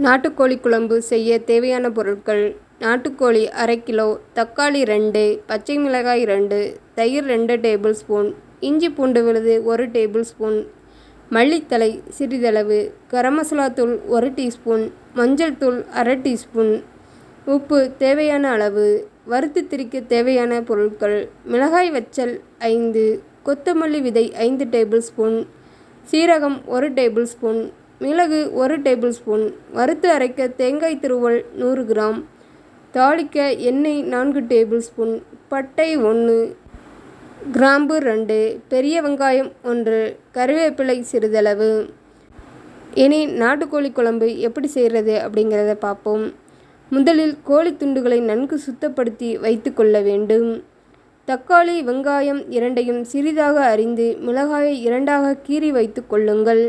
நாட்டுக்கோழி குழம்பு செய்ய தேவையான பொருட்கள் நாட்டுக்கோழி அரை கிலோ தக்காளி ரெண்டு பச்சை மிளகாய் ரெண்டு தயிர் ரெண்டு டேபிள் ஸ்பூன் இஞ்சி பூண்டு விழுது ஒரு டேபிள் ஸ்பூன் மல்லித்தழை சிறிதளவு கரம் மசாலா தூள் ஒரு டீஸ்பூன் மஞ்சள் தூள் அரை டீஸ்பூன் உப்பு தேவையான அளவு வறுத்து திரிக்க தேவையான பொருட்கள் மிளகாய் வச்சல் ஐந்து கொத்தமல்லி விதை ஐந்து டேபிள் ஸ்பூன் சீரகம் ஒரு டேபிள் ஸ்பூன் மிளகு ஒரு டேபிள் ஸ்பூன் வறுத்து அரைக்க தேங்காய் துருவல் நூறு கிராம் தாளிக்க எண்ணெய் நான்கு டேபிள் ஸ்பூன் பட்டை ஒன்று கிராம்பு ரெண்டு பெரிய வெங்காயம் ஒன்று கருவேப்பிலை சிறிதளவு. இனி நாட்டுக்கோழி குழம்பு எப்படி செய்கிறது அப்படிங்கிறத பார்ப்போம். முதலில் கோழி துண்டுகளை நன்கு சுத்தப்படுத்தி வைத்து கொள்ள வேண்டும். தக்காளி வெங்காயம் இரண்டையும் சிறிதாக அறிந்து மிளகாயை இரண்டாக கீறி வைத்து கொள்ளுங்கள்.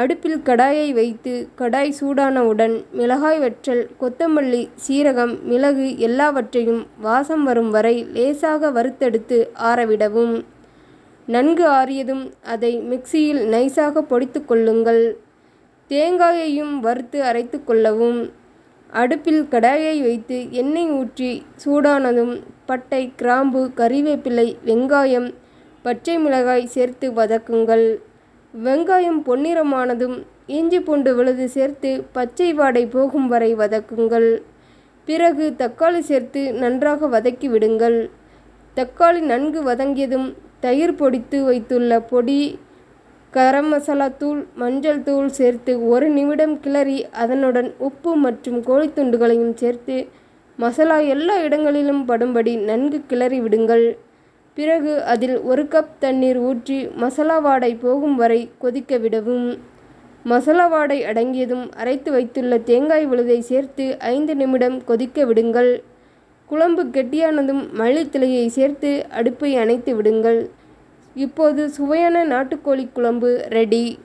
அடுப்பில் கடாயை வைத்து கடாய் சூடானவுடன் மிளகாய் வற்றல் கொத்தமல்லி சீரகம் மிளகு எல்லாவற்றையும் வாசம் வரும் வரை லேசாக வறுத்தெடுத்து ஆறவிடவும். நன்கு ஆறியதும் அதை மிக்சியில் நைஸாக பொடித்து கொள்ளுங்கள். தேங்காயையும் வறுத்து அரைத்து கொள்ளவும். அடுப்பில் கடாயை வைத்து எண்ணெய் ஊற்றி சூடானதும் பட்டை கிராம்பு கறிவேப்பிலை வெங்காயம் பச்சை மிளகாய் சேர்த்து வதக்குங்கள். வெங்காயம் பொன்னிறமானதும் இஞ்சி பூண்டு விழுது சேர்த்து பச்சை வாடை போகும் வரை வதக்குங்கள். பிறகு தக்காளி சேர்த்து நன்றாக வதக்கி விடுங்கள். தக்காளி நன்கு வதங்கியதும் தயிர் பொடித்து வைத்துள்ள பொடி கரம் மசாலா தூள் மஞ்சள் தூள் சேர்த்து ஒரு நிமிடம் கிளறி அதனுடன் உப்பு மற்றும் கோழித்துண்டுகளையும் சேர்த்து மசாலா எல்லா இடங்களிலும் படும்படி நன்கு கிளறி விடுங்கள். பிறகு அதில் ஒரு கப் தண்ணீர் ஊற்றி மசாலா வாடை போகும் வரை கொதிக்க விடவும். மசாலா வாடை அடங்கியதும் அரைத்து வைத்துள்ள தேங்காய் விழுதை சேர்த்து ஐந்து நிமிடம் கொதிக்க விடுங்கள். குழம்பு கெட்டியானதும் மல்லித்தலையை சேர்த்து அடுப்பை அணைத்து விடுங்கள். இப்போது சுவையான நாட்டுக்கோழி குழம்பு ரெடி